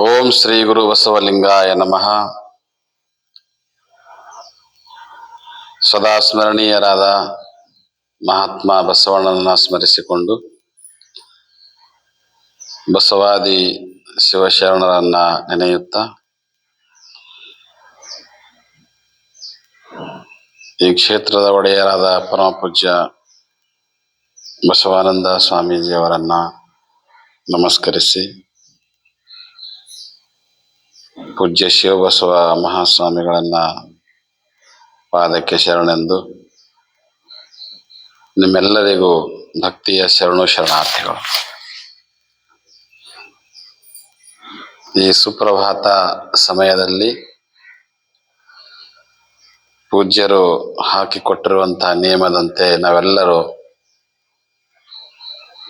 ಓಂ ಶ್ರೀ ಗುರು ಬಸವಲಿಂಗಾಯ ನಮಃ. ಸದಾ ಸ್ಮರಣೀಯರಾದ ಮಹಾತ್ಮ ಬಸವಣ್ಣನ ಸ್ಮರಿಸಿಕೊಂಡು ಬಸವಾದಿ ಶಿವಶರಣರನ್ನ ನೆನೆಯುತ್ತಾ ಈ ಕ್ಷೇತ್ರದ ಒಡೆಯರಾದ ಪರಮಪೂಜ್ಯ ಬಸವಾನಂದ ಸ್ವಾಮೀಜಿಯವರನ್ನ ನಮಸ್ಕರಿಸಿ ಪೂಜ್ಯ ಶಿವಬಸವ ಮಹಾಸ್ವಾಮಿಗಳನ್ನ ಪಾದಕ್ಕೆ ಶರಣೆಂದು ನಿಮ್ಮೆಲ್ಲರಿಗೂ ಭಕ್ತಿಯ ಶರಣು ಶರಣಾರ್ಥಿಗಳು. ಈ ಸುಪ್ರಭಾತ ಸಮಯದಲ್ಲಿ ಪೂಜ್ಯರು ಹಾಕಿಕೊಟ್ಟಿರುವಂತಹ ನಿಯಮದಂತೆ ನಾವೆಲ್ಲರೂ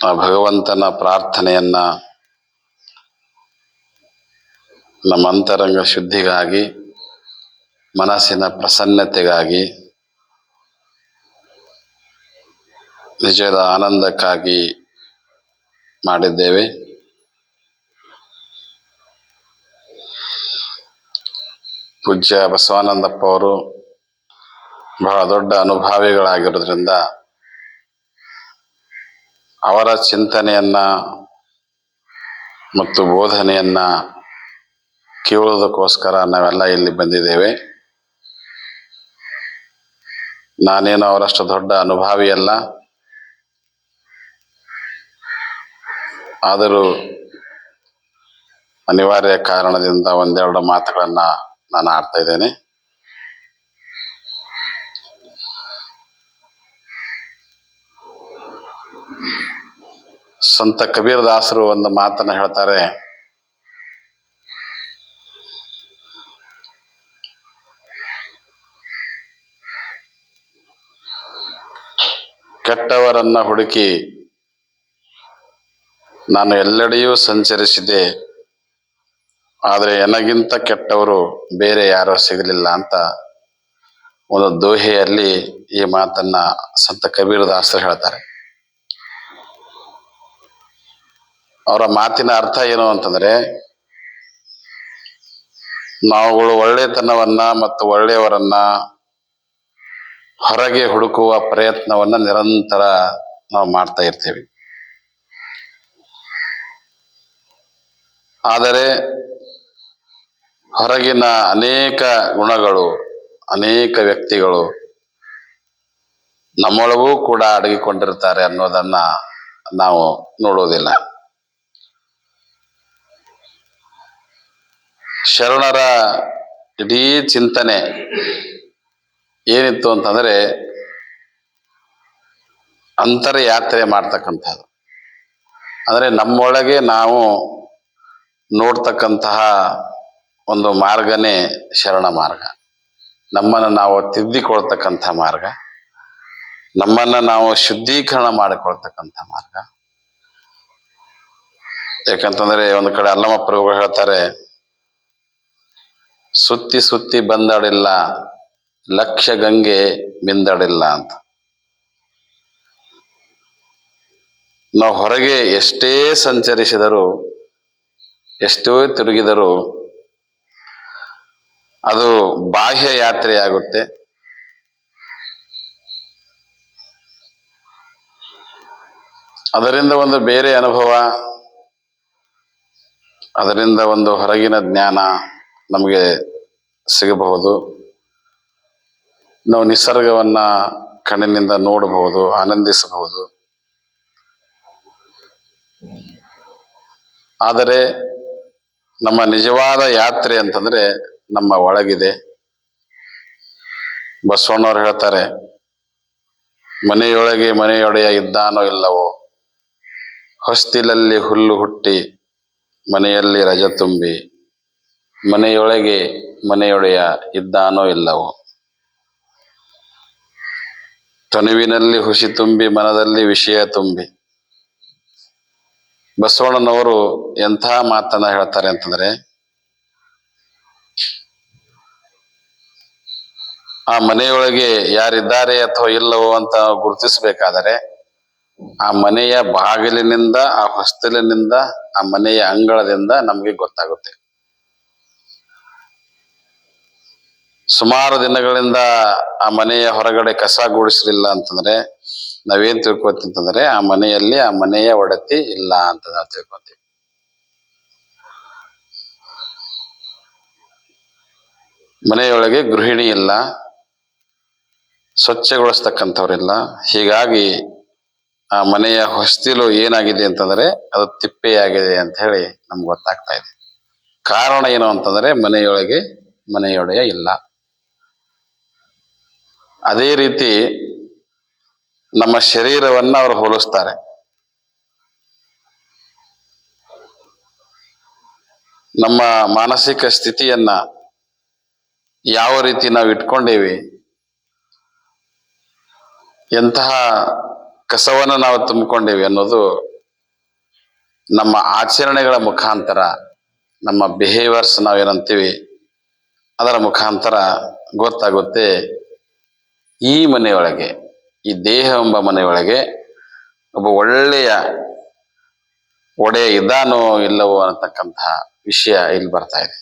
ಆ ಭಗವಂತನ ಪ್ರಾರ್ಥನೆಯನ್ನ ನಮ್ಮ ಅಂತರಂಗ ಶುದ್ಧಿಗಾಗಿ, ಮನಸ್ಸಿನ ಪ್ರಸನ್ನತೆಗಾಗಿ, ನಿಜದ ಆನಂದಕ್ಕಾಗಿ ಮಾಡಿದ್ದೇವೆ. ಪೂಜ್ಯ ಬಸವಾನಂದಪ್ಪ ಅವರು ಬಹಳ ದೊಡ್ಡ ಅನುಭಾವಿಗಳಾಗಿರೋದ್ರಿಂದ ಅವರ ಚಿಂತನೆಯನ್ನ ಮತ್ತು ಬೋಧನೆಯನ್ನ ಕೇಳುವುದಕ್ಕೋಸ್ಕರ ನಾವೆಲ್ಲ ಇಲ್ಲಿ ಬಂದಿದ್ದೇವೆ. ನಾನೇನು ಅವರಷ್ಟು ದೊಡ್ಡ ಅನುಭಾವಿ ಅಲ್ಲ. ಆದರೂ ಅನಿವಾರ್ಯ ಕಾರಣದಿಂದ ಒಂದೆರಡು ಮಾತುಗಳನ್ನು ನಾನು ಆಡ್ತಾ ಇದ್ದೇನೆ. ಸಂತ ಕಬೀರ್ ದಾಸರು ಒಂದು ಮಾತನ್ನ ಹೇಳ್ತಾರೆ. ಕೆಟ್ಟವರನ್ನ ಹುಡುಕಿ ನಾನು ಎಲ್ಲೆಡೆಯೂ ಸಂಚರಿಸಿದೆ ಆದರೆ ನನಗಿಂತ ಕೆಟ್ಟವರು ಬೇರೆ ಯಾರೋ ಸಿಗಲಿಲ್ಲ ಅಂತ ಒಂದು ದೋಹೆಯಲ್ಲಿ ಈ ಮಾತನ್ನ ಸಂತ ಕಬೀರ್ ದಾಸರು ಹೇಳ್ತಾರೆ. ಅವರ ಮಾತಿನ ಅರ್ಥ ಏನು ಅಂತಂದ್ರೆ, ನಾವುಗಳು ಒಳ್ಳೆತನವನ್ನ ಮತ್ತು ಒಳ್ಳೆಯವರನ್ನ ಹೊರಗೆ ಹುಡುಕುವ ಪ್ರಯತ್ನವನ್ನ ನಿರಂತರ ನಾವು ಮಾಡ್ತಾ ಇರ್ತೇವೆ. ಆದರೆ ಹೊರಗಿನ ಅನೇಕ ಗುಣಗಳು, ಅನೇಕ ವ್ಯಕ್ತಿಗಳು ನಮ್ಮೊಳಗೂ ಕೂಡ ಅಡಗಿಕೊಂಡಿರ್ತಾರೆ ಅನ್ನೋದನ್ನ ನಾವು ನೋಡುವುದಿಲ್ಲ ಶರಣರ ಇಡೀ ಚಿಂತನೆ ಏನಿತ್ತು ಅಂತಂದ್ರೆ ಅಂತರಯಾತ್ರೆ ಮಾಡ್ತಕ್ಕಂಥದ್ದು. ಅಂದರೆ ನಮ್ಮೊಳಗೆ ನಾವು ನೋಡ್ತಕ್ಕಂತಹ ಒಂದು ಮಾರ್ಗನೇ ಶರಣ ಮಾರ್ಗ. ನಮ್ಮನ್ನು ನಾವು ತಿದ್ದಿಕೊಳ್ತಕ್ಕಂಥ ಮಾರ್ಗ. ನಮ್ಮನ್ನು ನಾವು ಶುದ್ಧೀಕರಣ ಮಾಡಿಕೊಳ್ತಕ್ಕಂಥ ಮಾರ್ಗ. ಯಾಕಂತಂದರೆ ಒಂದು ಕಡೆ ಅಲ್ಲಮ್ಮ ಪ್ರಭುಗಳು ಹೇಳ್ತಾರೆ, ಸುತ್ತಿ ಸುತ್ತಿ ಬಂದಾಡಿಲ್ಲ ಲಕ್ಷ ಗಂಗೆ ಮಿಂದಡಿಲ್ಲ ಅಂತ. ನಾವು ಹೊರಗೆ ಎಷ್ಟೇ ಸಂಚರಿಸಿದರೂ, ಎಷ್ಟೋ ತಿರುಗಿದರೂ, ಅದು ಬಾಹ್ಯ ಯಾತ್ರೆ ಆಗುತ್ತೆ. ಅದರಿಂದ ಒಂದು ಬೇರೆ ಅನುಭವ, ಅದರಿಂದ ಒಂದು ಹೊರಗಿನ ಜ್ಞಾನ ನಮಗೆ ಸಿಗಬಹುದು. ನಾವು ನಿಸರ್ಗವನ್ನ ಕಣ್ಣಿನಿಂದ ನೋಡಬಹುದು, ಆನಂದಿಸಬಹುದು. ಆದರೆ ನಮ್ಮ ನಿಜವಾದ ಯಾತ್ರೆ ಅಂತಂದ್ರೆ ನಮ್ಮ ಒಳಗಿದೆ. ಬಸವಣ್ಣವ್ರು ಹೇಳ್ತಾರೆ, ಮನೆಯೊಳಗೆ ಮನೆಯೊಡೆಯ ಇದ್ದಾನೋ ಇಲ್ಲವೋ, ಹೊಸ್ತಿಲಲ್ಲಿ ಹುಲ್ಲು ಹುಟ್ಟಿ ಮನೆಯಲ್ಲಿ ರಜ ತುಂಬಿ, ಮನೆಯೊಳಗೆ ಮನೆಯೊಡೆಯ ಇದ್ದಾನೋ ಇಲ್ಲವೋ. ತನುವಿನಲ್ಲಿ ಹುಸಿ ತುಂಬಿ, ಮನದಲ್ಲಿ ವಿಷಯ ತುಂಬಿ. ಬಸವಣ್ಣನವರು ಎಂಥ ಮಾತನ್ನ ಹೇಳ್ತಾರೆ ಅಂತಂದ್ರೆ, ಆ ಮನೆಯೊಳಗೆ ಯಾರಿದ್ದಾರೆ ಅಥವಾ ಇಲ್ಲವೋ ಅಂತ ಗುರುತಿಸಬೇಕಾದರೆ, ಆ ಮನೆಯ ಬಾಗಿಲಿನಿಂದ, ಆ ಹೊಸ್ತಿಲಿನಿಂದ, ಆ ಮನೆಯ ಅಂಗಳದಿಂದ ನಮಗೆ ಗೊತ್ತಾಗುತ್ತೆ. ಸುಮಾರು ದಿನಗಳಿಂದ ಆ ಮನೆಯ ಹೊರಗಡೆ ಕಸ ಗೂಡಿಸಲಿಲ್ಲ ಅಂತಂದ್ರೆ ನಾವೇನ್ ತಿಳ್ಕೊತೀವಿ ಅಂತಂದ್ರೆ ಆ ಮನೆಯಲ್ಲಿ ಆ ಮನೆಯ ಒಡತಿ ಇಲ್ಲ ಅಂತ ನಾವು ತಿಳ್ಕೊತೀವಿ ಮನೆಯೊಳಗೆ ಗೃಹಿಣಿ ಇಲ್ಲ, ಸ್ವಚ್ಛಗೊಳಿಸ್ತಕ್ಕಂಥವ್ರಿಲ್ಲ. ಹೀಗಾಗಿ ಆ ಮನೆಯ ಹೊಸ್ತಿಲು ಏನಾಗಿದೆ ಅಂತಂದ್ರೆ ಅದು ತಿಪ್ಪೆಯಾಗಿದೆ ಅಂತ ಹೇಳಿ ನಮ್ಗೆ ಗೊತ್ತಾಗ್ತಾ ಇದೆ. ಕಾರಣ ಏನು ಅಂತಂದ್ರೆ ಮನೆಯೊಳಗೆ ಮನೆಯೊಡೆಯ ಇಲ್ಲ. ಅದೇ ರೀತಿ ನಮ್ಮ ಶರೀರವನ್ನ ಅವರು ಹೋಲಿಸ್ತಾರೆ. ನಮ್ಮ ಮಾನಸಿಕ ಸ್ಥಿತಿಯನ್ನ ಯಾವ ರೀತಿ ನಾವು ಇಟ್ಕೊಂಡೇವಿ, ಎಂತಹ ಕಸವನ್ನು ನಾವು ತುಂಬಿಕೊಂಡೇವಿ ಅನ್ನೋದು ನಮ್ಮ ಆಚರಣೆಗಳ ಮುಖಾಂತರ, ನಮ್ಮ ಬಿಹೇವಿಯರ್ಸ್ ನಾವೇನಂತೀವಿ ಅದರ ಮುಖಾಂತರ ಗೊತ್ತಾಗುತ್ತೆ. ಈ ಮನೆಯೊಳಗೆ, ಈ ದೇಹ ಎಂಬ ಮನೆಯೊಳಗೆ ಒಬ್ಬ ಒಳ್ಳೆಯ ಒಡೆಯ ಇದ್ದಾನೋ ಇಲ್ಲವೋ ಅನ್ನತಕ್ಕಂತಹ ವಿಷಯ ಇಲ್ಲಿ ಬರ್ತಾ ಇದೆ.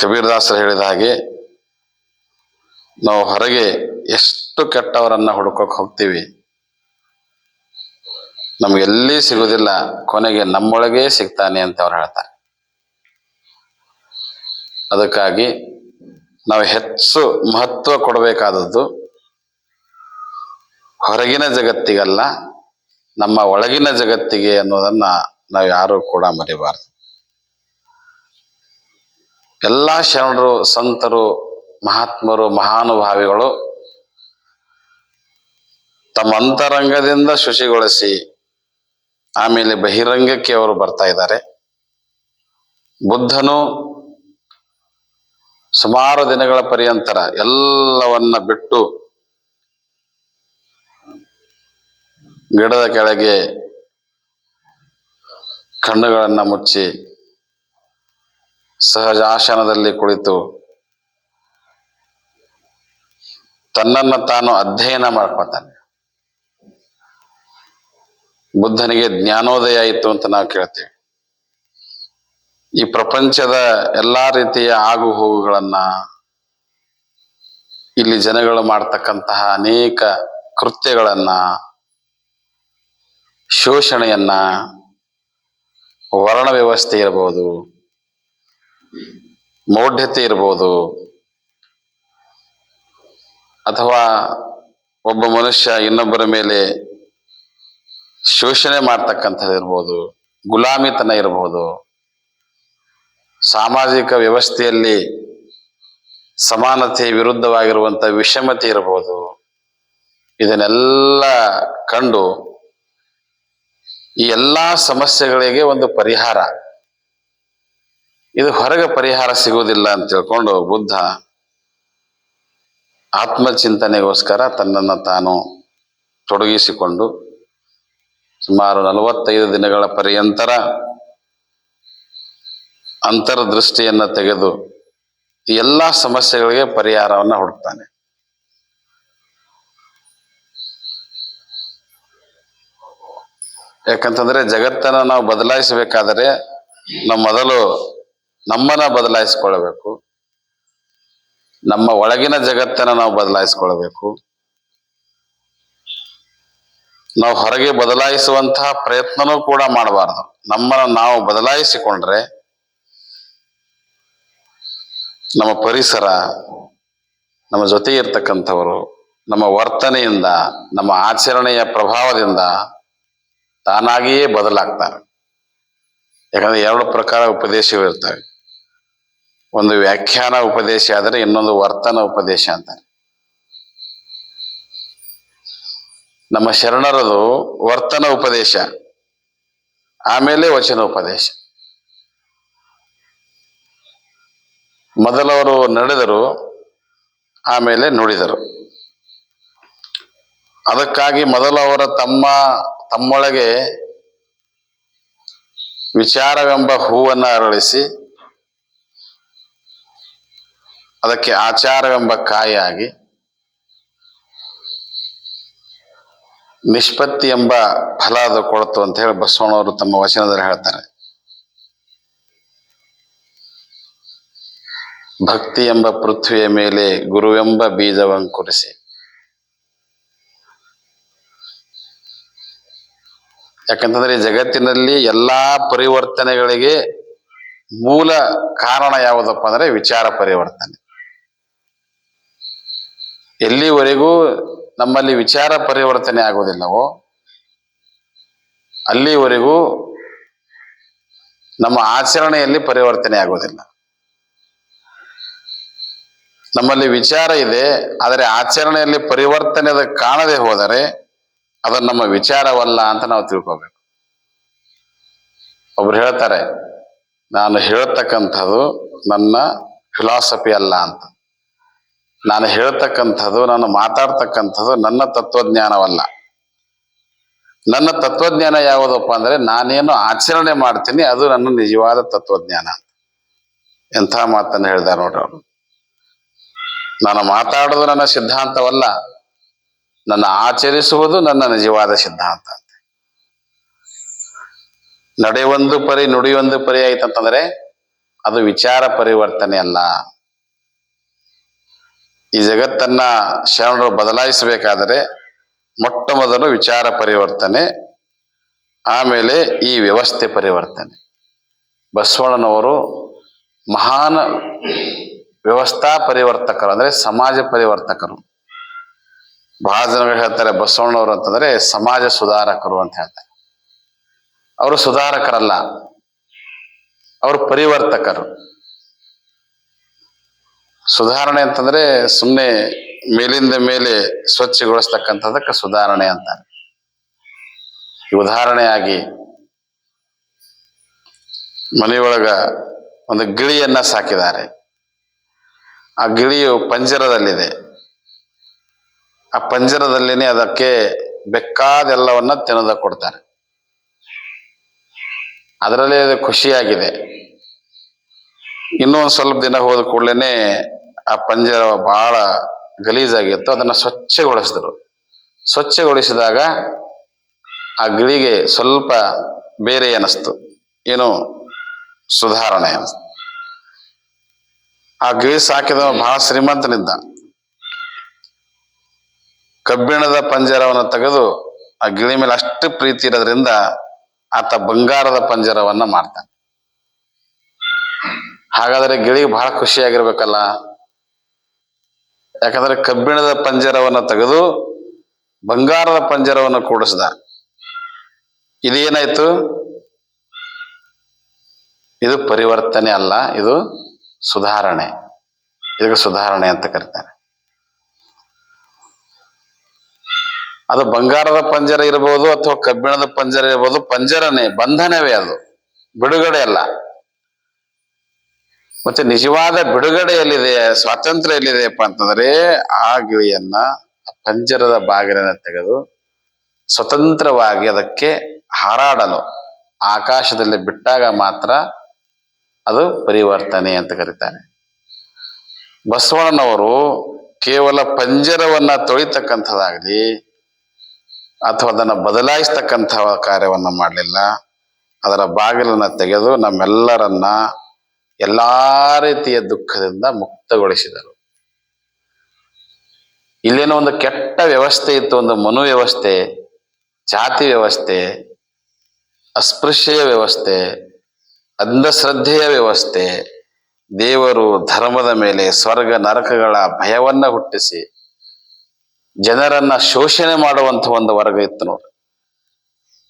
ಕಬೀರ್ದಾಸರು ಹೇಳಿದ ಹಾಗೆ, ನಾವು ಹೊರಗೆ ಎಷ್ಟು ಕೆಟ್ಟವರನ್ನ ಹುಡುಕೋಕ್ ಹೋಗ್ತೀವಿ, ನಮ್ಗೆ ಎಲ್ಲಿ ಸಿಗುದಿಲ್ಲ, ಕೊನೆಗೆ ನಮ್ಮೊಳಗೆ ಸಿಗ್ತಾನೆ ಅಂತ ಅವ್ರು ಹೇಳ್ತಾರೆ. ಅದಕ್ಕಾಗಿ ನಾವು ಹೆಚ್ಚು ಮಹತ್ವ ಕೊಡಬೇಕಾದದ್ದು ಹೊರಗಿನ ಜಗತ್ತಿಗಲ್ಲ, ನಮ್ಮ ಒಳಗಿನ ಜಗತ್ತಿಗೆ ಅನ್ನೋದನ್ನ ನಾವು ಯಾರು ಕೂಡ ಮರಿಬಾರದು. ಎಲ್ಲ ಶರಣರು, ಸಂತರು, ಮಹಾತ್ಮರು, ಮಹಾನುಭಾವಿಗಳು ತಮ್ಮ ಅಂತರಂಗದಿಂದ ಶುಚಿಗೊಳಿಸಿ ಆಮೇಲೆ ಬಹಿರಂಗಕ್ಕೆ ಅವರು ಬರ್ತಾ ಇದ್ದಾರೆ. ಬುದ್ಧನು ಸುಮಾರು ದಿನಗಳ ಪರ್ಯಂತರ ಎಲ್ಲವನ್ನ ಬಿಟ್ಟು ಗಿಡದ ಕೆಳಗೆ ಕಣ್ಣುಗಳನ್ನು ಮುಚ್ಚಿ ಸಹಜಾಸನದಲ್ಲಿ ಕುಳಿತು ತನ್ನನ್ನು ತಾನು ಅಧ್ಯಯನ ಮಾಡ್ಕೊತಾನೆ. ಬುದ್ಧನಿಗೆ ಜ್ಞಾನೋದಯ ಆಯಿತು ಅಂತ ನಾವು ಕೇಳ್ತೀವಿ. ಈ ಪ್ರಪಂಚದ ಎಲ್ಲಾ ರೀತಿಯ ಆಗು ಹೋಗುಗಳನ್ನ ಇಲ್ಲಿ ಜನಗಳು ಮಾಡ್ತಕ್ಕಂತಹ ಅನೇಕ ಕೃತ್ಯಗಳನ್ನ, ಶೋಷಣೆಯನ್ನ, ವರ್ಣ ವ್ಯವಸ್ಥೆ ಇರಬಹುದು ಮೌಢ್ಯತೆ ಇರಬಹುದು ಅಥವಾ ಒಬ್ಬ ಮನುಷ್ಯ ಇನ್ನೊಬ್ಬರ ಮೇಲೆ ಶೋಷಣೆ ಮಾಡ್ತಕ್ಕಂಥದ್ದು ಇರ್ಬೋದು ಗುಲಾಮಿತನ ಇರಬಹುದು ಸಾಮಾಜಿಕ ವ್ಯವಸ್ಥೆಯಲ್ಲಿ ಸಮಾನತೆ ವಿರುದ್ಧವಾಗಿರುವಂತ ವಿಷಮತೆ ಇರಬಹುದು. ಇದನ್ನೆಲ್ಲ ಕಂಡು ಈ ಎಲ್ಲ ಸಮಸ್ಯೆಗಳಿಗೆ ಒಂದು ಪರಿಹಾರ. ಇದು ಹೊರಗೆ ಪರಿಹಾರ ಸಿಗುವುದಿಲ್ಲ ಅಂತ ತಿಳ್ಕೊಂಡು ಬುದ್ಧ ಆತ್ಮಚಿಂತನೆಗೋಸ್ಕರ ತನ್ನನ್ನು ತಾನು ತೊಡಗಿಸಿಕೊಂಡು ಸುಮಾರು ನಲವತ್ತೈದು ದಿನಗಳ ಪರ್ಯಂತರ ಅಂತರ್ದೃಷ್ಟಿಯನ್ನ ತೆಗೆದು ಎಲ್ಲ ಸಮಸ್ಯೆಗಳಿಗೆ ಪರಿಹಾರವನ್ನ ಹುಡುಕ್ತಾನೆ. ಯಾಕಂತಂದ್ರೆ ಜಗತ್ತನ್ನ ನಾವು ಬದಲಾಯಿಸಬೇಕಾದರೆ ನಾವು ಮೊದಲು ನಮ್ಮನ್ನ ಬದಲಾಯಿಸಿಕೊಳ್ಳಬೇಕು ನಮ್ಮ ಒಳಗಿನ ಜಗತ್ತನ್ನ ನಾವು ಬದಲಾಯಿಸ್ಕೊಳ್ಬೇಕು. ನಾವು ಹೊರಗೆ ಬದಲಾಯಿಸುವಂತಹ ಪ್ರಯತ್ನನೂ ಕೂಡ ಮಾಡಬಾರ್ದು. ನಮ್ಮನ್ನು ನಾವು ಬದಲಾಯಿಸಿಕೊಂಡ್ರೆ ನಮ್ಮ ಪರಿಸರ, ನಮ್ಮ ಜೊತೆ ಇರ್ತಕ್ಕಂಥವರು, ನಮ್ಮ ವರ್ತನೆಯಿಂದ, ನಮ್ಮ ಆಚರಣೆಯ ಪ್ರಭಾವದಿಂದ ತಾನಾಗಿಯೇ ಬದಲಾಗ್ತಾರೆ. ಯಾಕಂದರೆ ಎರಡು ಪ್ರಕಾರ ಉಪದೇಶವಿರ್ತವೆ ಒಂದು ವ್ಯಾಖ್ಯಾನ ಉಪದೇಶ ಆದರೆ ಇನ್ನೊಂದು ವರ್ತನ ಉಪದೇಶ ಅಂತಾರೆ. ನಮ್ಮ ಶರಣರದು ವರ್ತನ ಉಪದೇಶ, ಆಮೇಲೆ ವಚನ ಉಪದೇಶ. ಮೊದಲವರು ನಡೆದರು, ಆಮೇಲೆ ನುಡಿದರು. ಅದಕ್ಕಾಗಿ ಮೊದಲು ಅವರ ತಮ್ಮ, ತಮ್ಮೊಳಗೆ ವಿಚಾರವೆಂಬ ಹೂವನ್ನು ಅರಳಿಸಿ, ಅದಕ್ಕೆ ಆಚಾರವೆಂಬ ಕಾಯಾಗಿ ನಿಷ್ಪತ್ತಿ ಎಂಬ ಫಲ ಅದು ಕೊಡ್ತು ಅಂತ ಹೇಳಿ ಬಸವಣ್ಣವರು ತಮ್ಮ ವಚನದಲ್ಲಿ ಹೇಳ್ತಾರೆ. ಭಕ್ತಿ ಎಂಬ ಪೃಥ್ವಿಯ ಮೇಲೆ ಗುರುವೆಂಬ ಬೀಜವಂಕುರಿಸಿ ಯಾಕಂತಂದ್ರೆ ಈ ಜಗತ್ತಿನಲ್ಲಿ ಎಲ್ಲಾ ಪರಿವರ್ತನೆಗಳಿಗೆ ಮೂಲ ಕಾರಣ ಯಾವುದಪ್ಪ ಅಂದ್ರೆ ವಿಚಾರ ಪರಿವರ್ತನೆ. ಎಲ್ಲಿವರೆಗೂ ನಮ್ಮಲ್ಲಿ ವಿಚಾರ ಪರಿವರ್ತನೆ ಆಗೋದಿಲ್ಲವೋ, ಅಲ್ಲಿವರೆಗೂ ನಮ್ಮ ಆಚರಣೆಯಲ್ಲಿ ಪರಿವರ್ತನೆ ಆಗುವುದಿಲ್ಲ ನಮ್ಮಲ್ಲಿ ವಿಚಾರ ಇದೆ, ಆದರೆ ಆಚರಣೆಯಲ್ಲಿ ಪರಿವರ್ತನೆ ಕಾಣದೆ ಹೋದರೆ ಅದು ನಮ್ಮ ವಿಚಾರವಲ್ಲ ಅಂತ ನಾವು ತಿಳ್ಕೋಬೇಕು. ಒಬ್ರು ಹೇಳ್ತಾರೆ, ನಾನು ಹೇಳ್ತಕ್ಕಂಥದ್ದು ನನ್ನ ಫಿಲಾಸಫಿ ಅಲ್ಲ ಅಂತ. ನಾನು ಹೇಳ್ತಕ್ಕಂಥದ್ದು, ನಾನು ಮಾತಾಡ್ತಕ್ಕಂಥದ್ದು ನನ್ನ ತತ್ವಜ್ಞಾನವಲ್ಲ. ನನ್ನ ತತ್ವಜ್ಞಾನ ಯಾವುದಪ್ಪ ಅಂದ್ರೆ, ನಾನೇನು ಆಚರಣೆ ಮಾಡ್ತೀನಿ, ಅದು ನನ್ನ ನಿಜವಾದ ತತ್ವಜ್ಞಾನ ಅಂತ. ಎಂಥ ಮಾತನ್ನು ಹೇಳಿದಾರೆ ನೋಡ್ರಿ ಅವರು. ನಾನು ಮಾತಾಡೋದು ನನ್ನ ಸಿದ್ಧಾಂತವಲ್ಲ. ನನ್ನ ಆಚರಿಸುವುದು ನನ್ನ ನಿಜವಾದ ಸಿದ್ಧಾಂತ ಅಂತ. ನಡೆಯೊಂದು ಪರಿ, ನುಡಿಯೊಂದು ಪರಿ ಆಯ್ತಂತಂದ್ರೆ, ಅದು ವಿಚಾರ ಪರಿವರ್ತನೆ ಅಲ್ಲ. ಈ ಜಗತ್ತನ್ನ ಶರಣರು ಬದಲಾಯಿಸಬೇಕಾದರೆ ಮೊಟ್ಟ ಮೊದಲು ವಿಚಾರ ಪರಿವರ್ತನೆ, ಆಮೇಲೆ ಈ ವ್ಯವಸ್ಥೆ ಪರಿವರ್ತನೆ. ಬಸವಣ್ಣನವರು ಮಹಾನ್ ವ್ಯವಸ್ಥಾ ಪರಿವರ್ತಕರು, ಅಂದ್ರೆ ಸಮಾಜ ಪರಿವರ್ತಕರು. ಬಹಳ ಜನಗಳು ಹೇಳ್ತಾರೆ, ಬಸವಣ್ಣವರು ಅಂತಂದ್ರೆ ಸಮಾಜ ಸುಧಾರಕರು ಅಂತ ಹೇಳ್ತಾರೆ. ಅವರು ಸುಧಾರಕರಲ್ಲ, ಅವರು ಪರಿವರ್ತಕರು. ಸುಧಾರಣೆ ಅಂತಂದ್ರೆ ಸುಮ್ಮನೆ ಮೇಲಿಂದ ಮೇಲೆ ಸ್ವಚ್ಛಗೊಳಿಸ್ತಕ್ಕಂಥದಕ್ಕೆ ಸುಧಾರಣೆ ಅಂತಾರೆ. ಉದಾಹರಣೆಯಾಗಿ ಮನೆಯೊಳಗ ಒಂದು ಗಿಳಿಯನ್ನ ಸಾಕಿದ್ದಾರೆ. ಆ ಗಿಳಿಯು ಪಂಜರದಲ್ಲಿದೆ. ಆ ಪಂಜರದಲ್ಲಿನೇ ಅದಕ್ಕೆ ಬೆಕ್ಕಾದೆಲ್ಲವನ್ನ ತಿನ್ನದ ಕೊಡ್ತಾರೆ. ಅದರಲ್ಲಿ ಅದು ಖುಷಿಯಾಗಿದೆ. ಇನ್ನೂ ಒಂದು ಸ್ವಲ್ಪ ದಿನ ಹೋದ ಕೂಡಲೇ ಆ ಪಂಜರ ಬಹಳ ಗಲೀಜಾಗಿತ್ತು, ಅದನ್ನ ಸ್ವಚ್ಛಗೊಳಿಸಿದ್ರು. ಸ್ವಚ್ಛಗೊಳಿಸಿದಾಗ ಆ ಗಿಳಿಗೆ ಸ್ವಲ್ಪ ಬೇರೆ ಅನಿಸ್ತು ಏನು ಸುಧಾರಣೆ ಅನಿಸ್ತು. ಆ ಗಿಳಿ ಸಾಕಿದವ ಬಹಳ ಶ್ರೀಮಂತನಿದ್ದ. ಕಬ್ಬಿಣದ ಪಂಜರವನ್ನು ತೆಗೆದು ಆ ಗಿಳಿ ಮೇಲೆ ಅಷ್ಟು ಪ್ರೀತಿ ಇರೋದ್ರಿಂದ ಆತ ಬಂಗಾರದ ಪಂಜರವನ್ನ ಮಾಡ್ತಾನೆ ಹಾಗಾದ್ರೆ ಗಿಳಿ ಬಹಳ ಖುಷಿಯಾಗಿರ್ಬೇಕಲ್ಲ? ಯಾಕಂದ್ರೆ ಕಬ್ಬಿಣದ ಪಂಜರವನ್ನು ತೆಗೆದು ಬಂಗಾರದ ಪಂಜರವನ್ನು ಕೂಡಿಸ್ದ. ಇದೇನಾಯ್ತು? ಇದು ಪರಿವರ್ತನೆ ಅಲ್ಲ, ಇದು ಸುಧಾರಣೆ. ಇದಕ್ಕೆ ಸುಧಾರಣೆ ಅಂತ ಕರೀತಾರೆ. ಅದು ಬಂಗಾರದ ಪಂಜರ ಇರಬಹುದು ಅಥವಾ ಕಬ್ಬಿಣದ ಪಂಜರ ಇರಬಹುದು ಪಂಜರನೇ, ಬಂಧನವೇ ಅದು. ಬಿಡುಗಡೆ ಅಲ್ಲ. ಮತ್ತೆ ನಿಜವಾದ ಬಿಡುಗಡೆ ಎಲ್ಲಿದೆ, ಸ್ವಾತಂತ್ರ್ಯ ಎಲ್ಲಿದೆಯಪ್ಪ ಅಂತಂದ್ರೆ, ಆ ಗಿಳಿಯನ್ನ ಪಂಜರದ ಬಾಗಿಲನ್ನ ತೆಗೆದು ಸ್ವತಂತ್ರವಾಗಿ ಅದಕ್ಕೆ ಹಾರಾಡಲು, ಆಕಾಶದಲ್ಲಿ ಬಿಟ್ಟಾಗ ಮಾತ್ರ ಅದು ಪರಿವರ್ತನೆ ಅಂತ ಕರೀತಾರೆ ಬಸವಣ್ಣನವರು ಕೇವಲ ಪಂಜರವನ್ನ ತೊಳಿತಕ್ಕಂಥದ್ದಾಗಲಿ ಅಥವಾ ಅದನ್ನು ಬದಲಾಯಿಸ್ತಕ್ಕಂಥ ಕಾರ್ಯವನ್ನು ಮಾಡಲಿಲ್ಲ. ಅದರ ಬಾಗಿಲನ್ನ ತೆಗೆದು ನಮ್ಮೆಲ್ಲರನ್ನ ಎಲ್ಲ ರೀತಿಯ ದುಃಖದಿಂದ ಮುಕ್ತಗೊಳಿಸಿದರು. ಇಲ್ಲೇನೋ ಒಂದು ಕೆಟ್ಟ ವ್ಯವಸ್ಥೆ ಇತ್ತು, ಒಂದು ಮನು ವ್ಯವಸ್ಥೆ, ಜಾತಿ ವ್ಯವಸ್ಥೆ, ಅಸ್ಪೃಶ್ಯ ವ್ಯವಸ್ಥೆ ಅಂಧಶ್ರದ್ಧೆಯ ವ್ಯವಸ್ಥೆ, ದೇವರು ಧರ್ಮದ ಮೇಲೆ ಸ್ವರ್ಗ ನರಕಗಳ ಭಯವನ್ನ ಹುಟ್ಟಿಸಿ ಜನರನ್ನ ಶೋಷಣೆ ಮಾಡುವಂಥ ಒಂದು ವರ್ಗ ಇತ್ತು ನೋಡಿ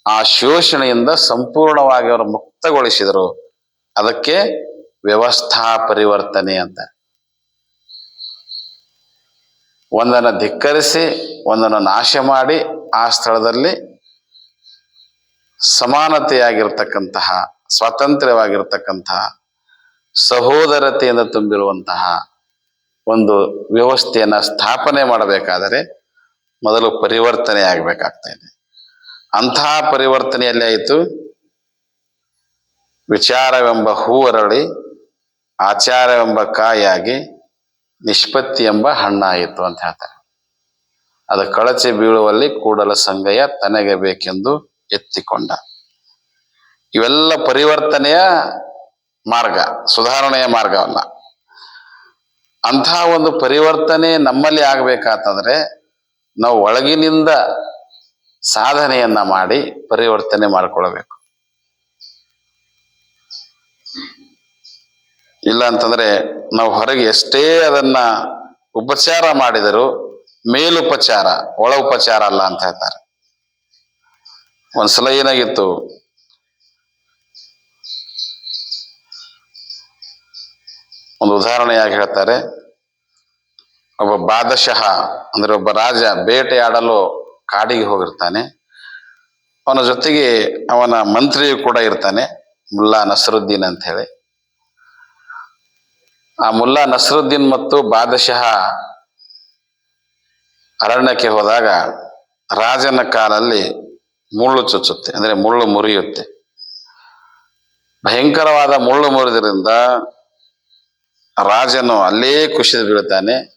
ಆ ಶೋಷಣೆಯಿಂದ ಸಂಪೂರ್ಣವಾಗಿ ಅವರು ಮುಕ್ತಗೊಳಿಸಿದರು. ಅದಕ್ಕೆ ವ್ಯವಸ್ಥಾ ಪರಿವರ್ತನೆ ಅಂತ. ಒಂದನ್ನು ಧಿಕ್ಕರಿಸಿ, ಒಂದನ್ನು ನಾಶ ಮಾಡಿ ಆ ಸ್ಥಳದಲ್ಲಿ ಸಮಾನತೆಯಾಗಿರ್ತಕ್ಕಂತಹ ಸ್ವಾತಂತ್ರ್ಯವಾಗಿರ್ತಕ್ಕಂತಹ ಸಹೋದರತೆಯಿಂದ ತುಂಬಿರುವಂತಹ ಒಂದು ವ್ಯವಸ್ಥೆಯನ್ನು ಸ್ಥಾಪನೆ ಮಾಡಬೇಕಾದರೆ ಮೊದಲು ಪರಿವರ್ತನೆ ಆಗಬೇಕಾಗ್ತಾ ಇದೆ. ಅಂತಹ ಪರಿವರ್ತನೆಯಲ್ಲಿ ಆಯಿತು. ವಿಚಾರವೆಂಬ ಹೂವರಳಿ, ಆಚಾರವೆಂಬ ಕಾಯಾಗಿ ನಿಷ್ಪತ್ತಿ ಎಂಬ ಹಣ್ಣಾಯಿತು ಅಂತ ಹೇಳ್ತಾರೆ. ಅದು ಕಳಚಿ ಬೀಳುವಲ್ಲಿ ಕೂಡಲ ಸಂಗಯ ತನಗೆ ಬೇಕೆಂದು ಎತ್ತಿಕೊಂಡ. ಇವೆಲ್ಲ ಪರಿವರ್ತನೆಯ ಮಾರ್ಗ, ಸುಧಾರಣೆಯ ಮಾರ್ಗವಲ್ಲ. ಅಂತಹ ಒಂದು ಪರಿವರ್ತನೆ ನಮ್ಮಲ್ಲಿ ಆಗ್ಬೇಕಾತಂದ್ರೆ ನಾವು ಒಳಗಿನಿಂದ ಸಾಧನೆಯನ್ನ ಮಾಡಿ ಪರಿವರ್ತನೆ ಮಾಡಿಕೊಳ್ಬೇಕು. ಇಲ್ಲ ಅಂತಂದ್ರೆ ನಾವು ಹೊರಗೆ ಎಷ್ಟೇ ಅದನ್ನ ಉಪಚಾರ ಮಾಡಿದರೂ ಮೇಲುಪಚಾರ ಒಳ ಉಪಚಾರ ಅಲ್ಲ ಅಂತ ಹೇಳ್ತಾರೆ. ಒಂದ್ಸಲ ಏನಾಗಿತ್ತು? ಒಂದು ಉದಾಹರಣೆಯಾಗಿ ಹೇಳ್ತಾರೆ. ಒಬ್ಬ ಬಾದಶಃ ಅಂದ್ರೆ ಒಬ್ಬ ರಾಜ ಬೇಟೆಯಾಡಲು ಕಾಡಿಗೆ ಹೋಗಿರ್ತಾನೆ. ಅವನ ಜೊತೆಗೆ ಅವನ ಮಂತ್ರಿಯು ಕೂಡ ಇರ್ತಾನೆ, ಮುಲ್ಲಾ ನಸರುದ್ದೀನ್ ಅಂತ ಹೇಳಿ. ಆ ಮುಲ್ಲಾ ನಸರುದ್ದೀನ್ ಮತ್ತು ಬಾದಶಃ ಅರಣ್ಯಕ್ಕೆ ಹೋದಾಗ ರಾಜನ ಕಾಲಲ್ಲಿ ಮುಳ್ಳು ಚುಚ್ಚುತ್ತೆ, ಅಂದ್ರೆ ಮುಳ್ಳು ಮುರಿಯುತ್ತೆ. ಭಯಂಕರವಾದ ಮುಳ್ಳು ಮುರಿದ್ರಿಂದ ರಾಜನು ಅಲ್ಲೇ ಕುಸಿದು ಬೀಳ್ತಾನೆ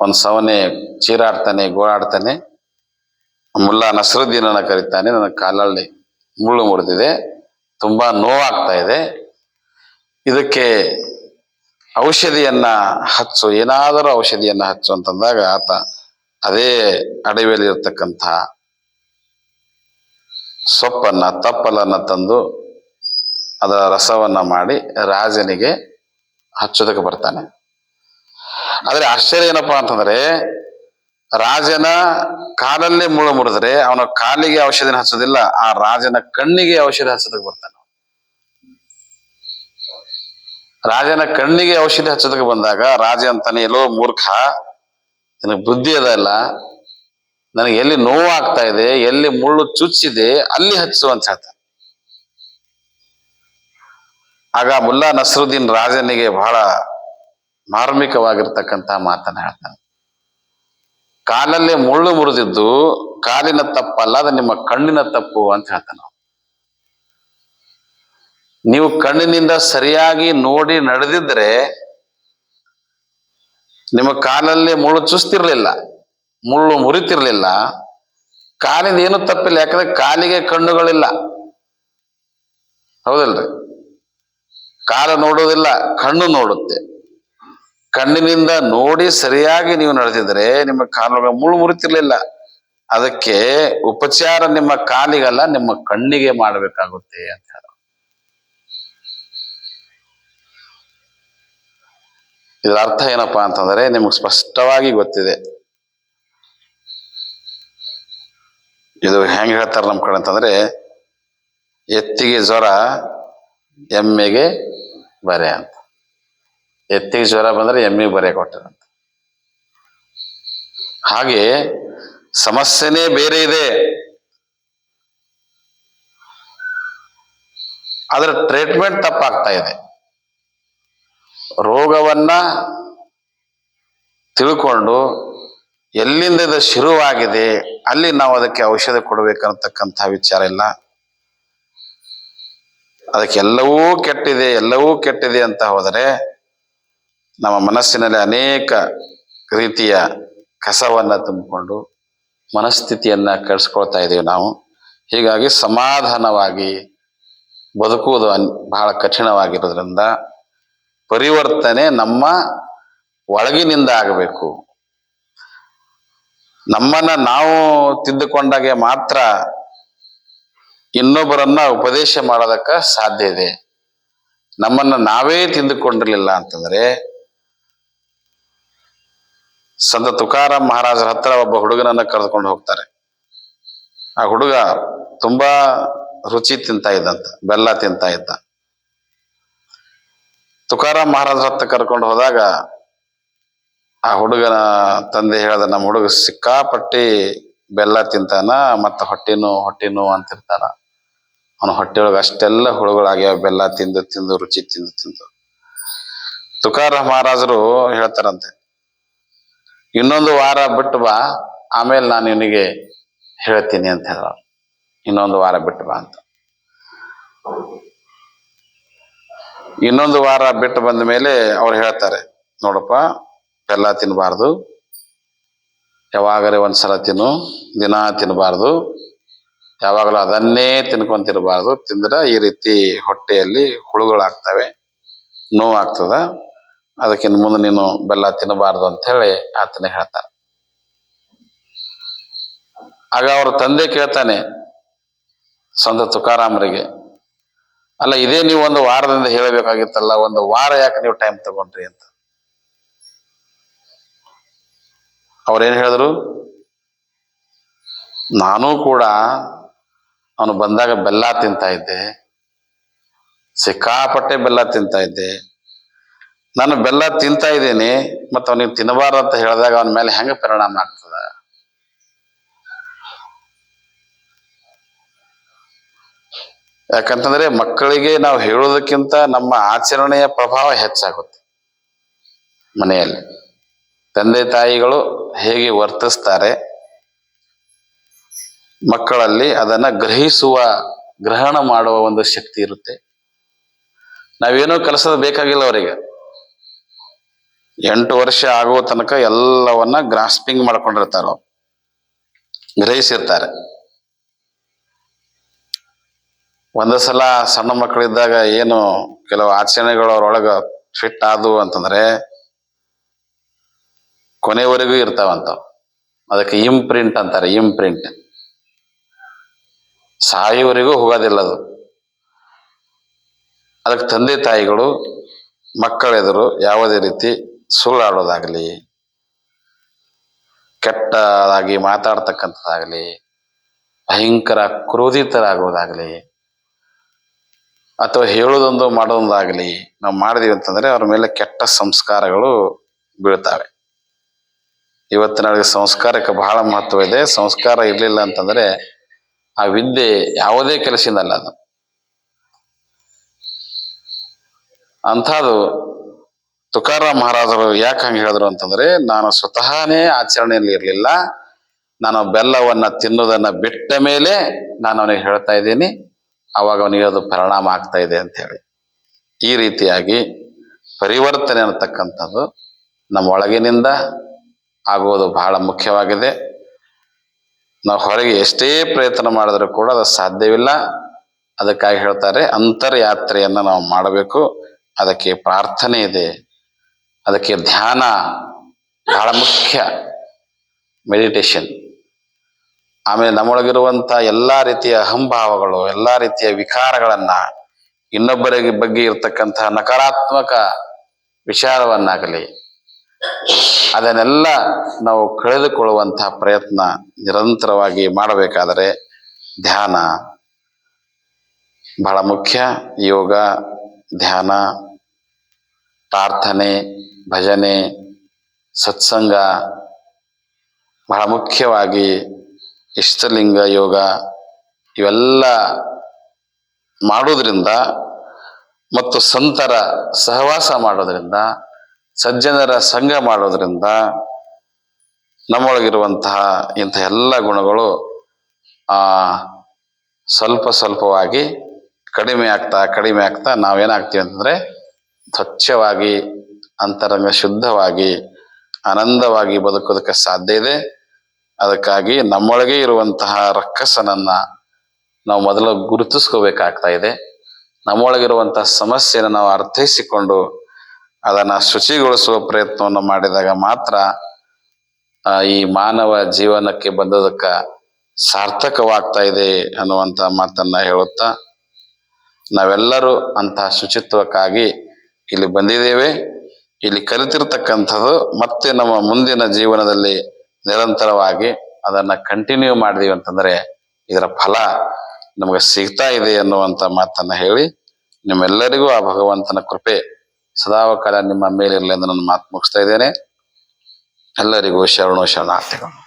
ಒಂದು ಸವನೆ ಚೀರಾಡ್ತಾನೆ, ಗೋಳಾಡ್ತಾನೆ. ಮುಲ್ಲಾ ನಸರುದ್ದೀನನ್ನು ಕರೀತಾನೆ. ನನ್ನ ಕಾಲಲ್ಲಿ ಮುಳ್ಳು ಮುರಿದಿದೆ. ತುಂಬಾ ನೋವಾಗ್ತಾ ಇದೆ. ಇದಕ್ಕೆ ಔಷಧಿಯನ್ನ ಹಚ್ಚು, ಏನಾದರೂ ಔಷಧಿಯನ್ನ ಹಚ್ಚು ಅಂತಂದಾಗ ಆತ ಅದೇ ಅಡವಿಯಲ್ಲಿ ಇರ್ತಕ್ಕಂಥ ಸೊಪ್ಪನ್ನ, ತಪ್ಪಲನ್ನ ತಂದು ಅದರ ರಸವನ್ನ ಮಾಡಿ ರಾಜನಿಗೆ ಹಚ್ಚೋದಕ್ಕೆ ಬರ್ತಾನೆ. ಆದರೆ ಆಶ್ಚರ್ಯ ಏನಪ್ಪಾ ಅಂತಂದ್ರೆ ರಾಜನ ಕಾಲಲ್ಲೇ ಮುಳ್ಳು ಮುರಿದ್ರೆ ಅವನ ಕಾಲಿಗೆ ಔಷಧಿನ ಹಚ್ಚೋದಿಲ್ಲ, ಆ ರಾಜನ ಕಣ್ಣಿಗೆ ಔಷಧಿ ಹಚ್ಚೋದಕ್ಕೆ ಬರ್ತಾನೆ ರಾಜನ ಕಣ್ಣಿಗೆ ಔಷಧಿ ಹಚ್ಚೋದಕ್ಕೆ ಬಂದಾಗ ರಾಜ ಅಂತಾನೆ, ಎಲ್ಲೋ ಮೂರ್ಖ, ನಿನಗೆ ಬುದ್ಧಿ ಅದಲ್ಲ ನನಗೆ ಎಲ್ಲಿ ನೋವು ಆಗ್ತಾ ಇದೆ, ಎಲ್ಲಿ ಮುಳ್ಳು ಚುಚ್ಚಿದೆ, ಅಲ್ಲಿ ಹಚ್ಚು ಅಂತ ಹೇಳ್ತಾನೆ. ಆಗ ಮುಲ್ಲಾ ನಸರುದ್ದೀನ್ ರಾಜನಿಗೆ ಬಹಳ ಮಾರ್ಮಿಕವಾಗಿರ್ತಕ್ಕಂಥ ಮಾತನ್ನ ಹೇಳ್ತಾನೆ. ಕಾಲಲ್ಲೇ ಮುಳ್ಳು ಮುರಿದಿದ್ದು ಕಾಲಿನ ತಪ್ಪಲ್ಲ ಅದು ನಿಮ್ಮ ಕಣ್ಣಿನ ತಪ್ಪು ಅಂತ ಹೇಳ್ತಾನೆ. ನೀವು ಕಣ್ಣಿನಿಂದ ಸರಿಯಾಗಿ ನೋಡಿ ನಡೆದಿದ್ರೆ ನಿಮ್ಮ ಕಾಲಲ್ಲಿ ಮುಳ್ಳು ಚುಸ್ತಿರ್ಲಿಲ್ಲ ಮುಳ್ಳು ಮುರಿತಿರ್ಲಿಲ್ಲ, ಕಾಲಿಂದ ಏನು ತಪ್ಪಿಲ್ಲ, ಯಾಕಂದ್ರೆ ಕಾಲಿಗೆ ಕಣ್ಣುಗಳಿಲ್ಲ. ಹೌದಲ್ರಿ? ಕಾಲು ನೋಡುವುದಿಲ್ಲ, ಕಣ್ಣು ನೋಡುತ್ತೆ. ಕಣ್ಣಿನಿಂದ ನೋಡಿ ಸರಿಯಾಗಿ ನೀವು ನಡೆದಿದ್ರೆ ನಿಮ್ಮ ಕಾಲು ಮುಳ್ಳು ಮುರಿತಿರ್ಲಿಲ್ಲ. ಅದಕ್ಕೆ ಉಪಚಾರ ನಿಮ್ಮ ಕಾಲಿಗಲ್ಲ, ನಿಮ್ಮ ಕಣ್ಣಿಗೆ ಮಾಡಬೇಕಾಗುತ್ತೆ ಅಂತ ಇದರ ಅರ್ಥ ಏನಪ್ಪಾ ಅಂತಂದ್ರೆ, ನಿಮಗೆ ಸ್ಪಷ್ಟವಾಗಿ ಗೊತ್ತಿದೆ. ಇದು ಹೆಂಗ್ ಹೇಳ್ತಾರ ನಮ್ ಕಡೆ ಅಂತಂದ್ರೆ, ಎತ್ತಿಗೆ ಜ್ವರ ಎಮ್ಮೆಗೆ ಬರೆ ಅಂತ. ಎತ್ತಿಗೆ ಜ್ವರ ಬಂದರೆ ಎಮ್ಮೆಗೆ ಬರೆ ಕೊಟ್ಟರಂತ ಹಾಗೆ ಸಮಸ್ಯೆನೇ ಬೇರೆ ಇದೆ. ಅದರ ಟ್ರೀಟ್ಮೆಂಟ್ ತಪ್ಪಾಗ್ತಾ ಇದೆ. ರೋಗವನ್ನ ತಿಳ್ಕೊಂಡು ಎಲ್ಲಿಂದ ಇದು ಶುರುವಾಗಿದೆ, ಅಲ್ಲಿ ನಾವು ಅದಕ್ಕೆ ಔಷಧ ಕೊಡಬೇಕನ್ನತಕ್ಕಂಥ ವಿಚಾರ ಇಲ್ಲ. ಅದಕ್ಕೆ ಎಲ್ಲವೂ ಕೆಟ್ಟಿದೆ ಎಲ್ಲವೂ ಕೆಟ್ಟಿದೆ ಅಂತ ಹೋದರೆ ನಮ್ಮ ಮನಸ್ಸಿನಲ್ಲಿ ಅನೇಕ ರೀತಿಯ ಕಸವನ್ನು ತುಂಬಿಕೊಂಡು ಮನಸ್ಥಿತಿಯನ್ನು ಕೆಡಿಸ್ಕೊಳ್ತಾ ಇದ್ದೀವಿ ನಾವು. ಹೀಗಾಗಿ ಸಮಾಧಾನವಾಗಿ ಬದುಕುವುದು ಅನ್- ಬಹಳ ಕಠಿಣವಾಗಿರೋದ್ರಿಂದ ಪರಿವರ್ತನೆ ನಮ್ಮ ಒಳಗಿನಿಂದ ಆಗಬೇಕು. ನಮ್ಮನ್ನ ನಾವು ತಿದ್ದುಕೊಂಡಾಗೆ ಮಾತ್ರ ಇನ್ನೊಬ್ಬರನ್ನ ಉಪದೇಶ ಮಾಡೋದಕ್ಕ ಸಾಧ್ಯ ಇದೆ. ನಮ್ಮನ್ನ ನಾವೇ ತಿಂದುಕೊಂಡಿರಲಿಲ್ಲ ಅಂತಂದ್ರೆ, ಸಂತ ತುಕಾರಾಮ್ ಮಹಾರಾಜರ ಹತ್ರ ಒಬ್ಬ ಹುಡುಗನನ್ನ ಕರೆದುಕೊಂಡು ಹೋಗ್ತಾರೆ. ಆ ಹುಡುಗ ತುಂಬಾ ರುಚಿ ತಿಂತ ಇದ್ದಂತ, ಬೆಲ್ಲ ತಿಂತ ಇದ್ದ. ತುಕಾರಾಮ್ ಮಹಾರಾಜರ ಹತ್ರ ಕರ್ಕೊಂಡು ಹೋದಾಗ ಆ ಹುಡುಗನ ತಂದೆ ಹೇಳಿದ, ನಮ್ಮ ಹುಡುಗ ಸಿಕ್ಕಾಪಟ್ಟಿ ಬೆಲ್ಲ ತಿಂತಾನ, ಮತ್ತ ನೋವು ಹೊಟ್ಟಿನೂ ಅಂತಿರ್ತಾನ. ಅವನ ಹೊಟ್ಟೆಯೊಳಗ ಅಷ್ಟೆಲ್ಲ ಹುಳುಗಳಾಗ್ಯಾವ, ಬೆಲ್ಲ ತಿಂದು ತಿಂದು, ರುಚಿ ತಿಂದು ತಿಂದು. ತುಕಾರ ಮಹಾರಾಜರು ಹೇಳ್ತಾರಂತೆ, ಇನ್ನೊಂದು ವಾರ ಬಿಟ್ಟು ಬಾ, ಆಮೇಲೆ ನಾನು ನಿನಗೆ ಹೇಳ್ತೀನಿ ಅಂತ ಹೇಳ ಇನ್ನೊಂದು ವಾರ ಬಿಟ್ಟು ಬಾ ಅಂತ. ಇನ್ನೊಂದು ವಾರ ಬಿಟ್ಟು ಬಂದ ಮೇಲೆ ಅವ್ರು ಹೇಳ್ತಾರೆ, ನೋಡಪ್ಪ, ಬೆಲ್ಲ ತಿನ್ನಬಾರ್ದು ಯಾವಾಗಲೇ ಒಂದ್ಸಲ ತಿನ್ನು, ದಿನ ತಿನ್ನಬಾರ್ದು ಯಾವಾಗಲೂ ಅದನ್ನೇ ತಿನ್ಕೊಂತಿರಬಾರ್ದು. ತಿಂದ್ರೆ ಈ ರೀತಿ ಹೊಟ್ಟೆಯಲ್ಲಿ ಹುಳುಗಳಾಗ್ತವೆ, ನೋವಾಗ್ತದ. ಅದಕ್ಕಿಂತ ಮುಂದೆ ನೀನು ಬೆಲ್ಲ ತಿನ್ನಬಾರ್ದು ಅಂತ ಹೇಳಿ ಆತನೇ ಹೇಳ್ತಾರೆ ಆಗ ಅವ್ರ ತಂದೆ ಕೇಳ್ತಾನೆ ಸಂತ ತುಕಾರಾಮರಿಗೆ, ಅಲ್ಲ, ಇದೇ ನೀವು ಒಂದು ವಾರದಿಂದ ಹೇಳಬೇಕಾಗಿತ್ತಲ್ಲ, ಒಂದು ವಾರ ಯಾಕೆ ನೀವು ಟೈಮ್ ತಗೊಂಡ್ರಿ? ಅಂತ. ಅವ್ರೇನ್ ಹೇಳಿದ್ರು? ನಾನು ಕೂಡ ಅವನು ಬಂದಾಗ ಬೆಲ್ಲ ತಿಂತಾ ಇದ್ದೆ. ಸಿಕ್ಕಾಪಟ್ಟೆ ಬೆಲ್ಲ ತಿಂತಾ ಇದ್ದೆ. ನಾನು ಬೆಲ್ಲ ತಿಂತಾ ಇದ್ದೀನಿ, ಮತ್ತು ಅವನಿಗೆ ತಿನ್ನಬಾರ್ದು ಅಂತ ಹೇಳಿದಾಗ ಅವನ ಮೇಲೆ ಹೆಂಗೆ ಪರಿಣಾಮ ಆಗ್ತದ? ಯಾಕಂತಂದ್ರೆ ಮಕ್ಕಳಿಗೆ ನಾವು ಹೇಳೋದಕ್ಕಿಂತ ನಮ್ಮ ಆಚರಣೆಯ ಪ್ರಭಾವ ಹೆಚ್ಚಾಗುತ್ತೆ ಮನೆಯಲ್ಲಿ. ತಂದೆ ತಾಯಿಗಳು ಹೇಗೆ ವರ್ತಿಸ್ತಾರೆ ಮಕ್ಕಳಲ್ಲಿ ಅದನ್ನ ಗ್ರಹಿಸುವ, ಗ್ರಹಣ ಮಾಡುವ ಒಂದು ಶಕ್ತಿ ಇರುತ್ತೆ ನಾವೇನೋ ಕೆಲಸದ ಬೇಕಾಗಿಲ್ಲ ಅವರಿಗೆ ಎಂಟು ವರ್ಷ ಆಗುವ ತನಕ ಎಲ್ಲವನ್ನ ಗ್ರಾಸ್ಪಿಂಗ್ ಮಾಡ್ಕೊಂಡಿರ್ತಾರ. ಗ್ರಹಿಸಿರ್ತಾರೆ ಒಂದು ಸಲ ಸಣ್ಣ ಮಕ್ಕಳಿದ್ದಾಗ ಏನು ಕೆಲವು ಆಚರಣೆಗಳು ಅವ್ರೊಳಗ ಫಿಟ್ ಆದವು ಅಂತಂದ್ರೆ ಕೊನೆವರೆಗೂ ಇರ್ತಾವಂತ. ಅದಕ್ಕೆ ಇಂಪ್ರಿಂಟ್ ಅಂತಾರೆ ಇಂಪ್ರಿಂಟ್ ಸಾಯುವರೆಗೂ ಹೋಗೋದಿಲ್ಲ ಅದು. ಅದಕ್ಕೆ ತಂದೆ ತಾಯಿಗಳು, ಮಕ್ಕಳೆದುರು ಯಾವುದೇ ರೀತಿ ಸುಳ್ಳಾಡೋದಾಗಲಿ, ಕೆಟ್ಟದಾಗಿ ಮಾತಾಡ್ತಕ್ಕಂಥದ್ದಾಗಲಿ, ಭಯಂಕರ ಕ್ರೋಧಿತರಾಗೋದಾಗಲಿ, ಅಥವಾ ಹೇಳೋದೊಂದು ಮಾಡೋದೊಂದಾಗಲಿ, ನಾವು ಮಾಡಿದೀವಿ ಅಂತಂದ್ರೆ ಅವ್ರ ಮೇಲೆ ಕೆಟ್ಟ ಸಂಸ್ಕಾರಗಳು ಬೀಳ್ತಾವೆ. ಇವತ್ತಿನ ಸಂಸ್ಕಾರಕ್ಕೆ ಬಹಳ ಮಹತ್ವ ಇದೆ. ಸಂಸ್ಕಾರ ಇರಲಿಲ್ಲ ಅಂತಂದ್ರೆ ಆ ವಿದ್ಯೆ ಯಾವುದೇ ಕೆಲಸದಲ್ಲ ಅದು. ಅಂಥದ್ದು ತುಕಾರಾಮ್ ಮಹಾರಾಜರು ಯಾಕೆ ಹಂಗೆ ಹೇಳಿದ್ರು ಅಂತಂದ್ರೆ, ನಾನು ಸ್ವತಃನೇ ಆಚರಣೆಯಲ್ಲಿ ಇರಲಿಲ್ಲ. ನಾನು ಬೆಲ್ಲವನ್ನ ತಿನ್ನುವುದನ್ನು ಬಿಟ್ಟ ಮೇಲೆ ನಾನು ಅವನಿಗೆ ಹೇಳ್ತಾ ಇದ್ದೀನಿ. ಅವಾಗ ಅವನಿಗೆ ಅದು ಪರಿಣಾಮ ಆಗ್ತಾ ಇದೆ ಅಂತ ಹೇಳಿ. ಈ ರೀತಿಯಾಗಿ ಪರಿವರ್ತನೆ ಅನ್ನತಕ್ಕಂಥದ್ದು ನಮ್ಮ ಒಳಗಿನಿಂದ ಆಗುವುದು ಬಹಳ ಮುಖ್ಯವಾಗಿದೆ. ನಾವು ಹೊರಗೆ ಎಷ್ಟೇ ಪ್ರಯತ್ನ ಮಾಡಿದರೂ ಕೂಡ ಅದು ಸಾಧ್ಯವಿಲ್ಲ. ಅದಕ್ಕಾಗಿ ಹೇಳ್ತಾರೆ, ಅಂತರ್ಯಾತ್ರೆಯನ್ನು ನಾವು ಮಾಡಬೇಕು. ಅದಕ್ಕೆ ಪ್ರಾರ್ಥನೆ ಇದೆ. ಅದಕ್ಕೆ ಧ್ಯಾನ ಬಹಳ ಮುಖ್ಯ. ಮೆಡಿಟೇಷನ್. ಆಮೇಲೆ ನಮ್ಮೊಳಗಿರುವಂಥ ಎಲ್ಲ ರೀತಿಯ ಅಹಂಭಾವಗಳು, ಎಲ್ಲ ರೀತಿಯ ವಿಕಾರಗಳನ್ನು, ಇನ್ನೊಬ್ಬರಿಗೆ ಬಗ್ಗೆ ಇರತಕ್ಕಂತಹ ನಕಾರಾತ್ಮಕ ವಿಚಾರವನ್ನಾಗಲಿ ಅದನ್ನೆಲ್ಲ ನಾವು ಕಳೆದುಕೊಳ್ಳುವಂತಹ ಪ್ರಯತ್ನ ನಿರಂತರವಾಗಿ ಮಾಡಬೇಕಾದರೆ ಧ್ಯಾನ ಬಹಳ ಮುಖ್ಯ. ಯೋಗ, ಧ್ಯಾನ, ಪ್ರಾರ್ಥನೆ, ಭಜನೆ, ಸತ್ಸಂಗ ಬಹಳ ಮುಖ್ಯವಾಗಿ ಇಷ್ಟಲಿಂಗ ಯೋಗ ಇವೆಲ್ಲ ಮಾಡೋದ್ರಿಂದ ಮತ್ತು ಸಂತರ ಸಹವಾಸ ಮಾಡೋದ್ರಿಂದ ಸಜ್ಜನರ ಸಂಘ ಮಾಡೋದ್ರಿಂದ ನಮ್ಮೊಳಗಿರುವಂತಹ ಇಂಥ ಎಲ್ಲ ಗುಣಗಳು ಸ್ವಲ್ಪ ಸ್ವಲ್ಪವಾಗಿ ಕಡಿಮೆ ಆಗ್ತಾ ಕಡಿಮೆ ಆಗ್ತಾ ನಾವೇನಾಗ್ತೀವಿ ಅಂತಂದ್ರೆ ಸ್ವಚ್ಛವಾಗಿ, ಅಂತರಂಗ ಶುದ್ಧವಾಗಿ, ಆನಂದವಾಗಿ ಬದುಕೋದಕ್ಕೆ ಸಾಧ್ಯ ಇದೆ. ಅದಕ್ಕಾಗಿ ನಮ್ಮೊಳಗೆ ಇರುವಂತಹ ರಕ್ಕಸನನ್ನ ನಾವು ಮೊದಲು ಗುರುತಿಸ್ಕೋಬೇಕಾಗ್ತಾ ಇದೆ. ನಮ್ಮೊಳಗಿರುವಂತಹ ಸಮಸ್ಯೆಯನ್ನು ನಾವು ಅರ್ಥೈಸಿಕೊಂಡು ಅದನ್ನ ಶುಚಿಗೊಳಿಸುವ ಪ್ರಯತ್ನವನ್ನು ಮಾಡಿದಾಗ ಮಾತ್ರ ಈ ಮಾನವ ಜೀವನಕ್ಕೆ ಬಂದದಕ್ಕೆ ಸಾರ್ಥಕವಾಗ್ತಾ ಇದೆ ಅನ್ನುವಂಥ ಮಾತನ್ನ ಹೇಳುತ್ತಾ, ನಾವೆಲ್ಲರೂ ಅಂತಹ ಶುಚಿತ್ವಕ್ಕಾಗಿ ಇಲ್ಲಿ ಬಂದಿದ್ದೇವೆ. ಇಲ್ಲಿ ಕಲಿತಿರ್ತಕ್ಕಂಥದ್ದು ಮತ್ತೆ ನಮ್ಮ ಮುಂದಿನ ಜೀವನದಲ್ಲಿ ನಿರಂತರವಾಗಿ ಅದನ್ನ ಕಂಟಿನ್ಯೂ ಮಾಡಿದೀವಿ ಅಂತಂದ್ರೆ ಇದರ ಫಲ ನಮಗೆ ಸಿಗ್ತಾ ಇದೆ ಅನ್ನುವಂಥ ಮಾತನ್ನ ಹೇಳಿ ನಿಮ್ಮೆಲ್ಲರಿಗೂ ಆ ಭಗವಂತನ ಕೃಪೆ ಸದಾವಕಾಲ ನಿಮ್ಮ ಮೇಲಿರಲಿ ಎಂದು ನನ್ನ ಮಾತು ಮುಗಿಸ್ತಾ ಇದ್ದೇನೆ. ಎಲ್ಲರಿಗೂ ಶರಣು ಶರಣಾರ್ಥಿಗಳು.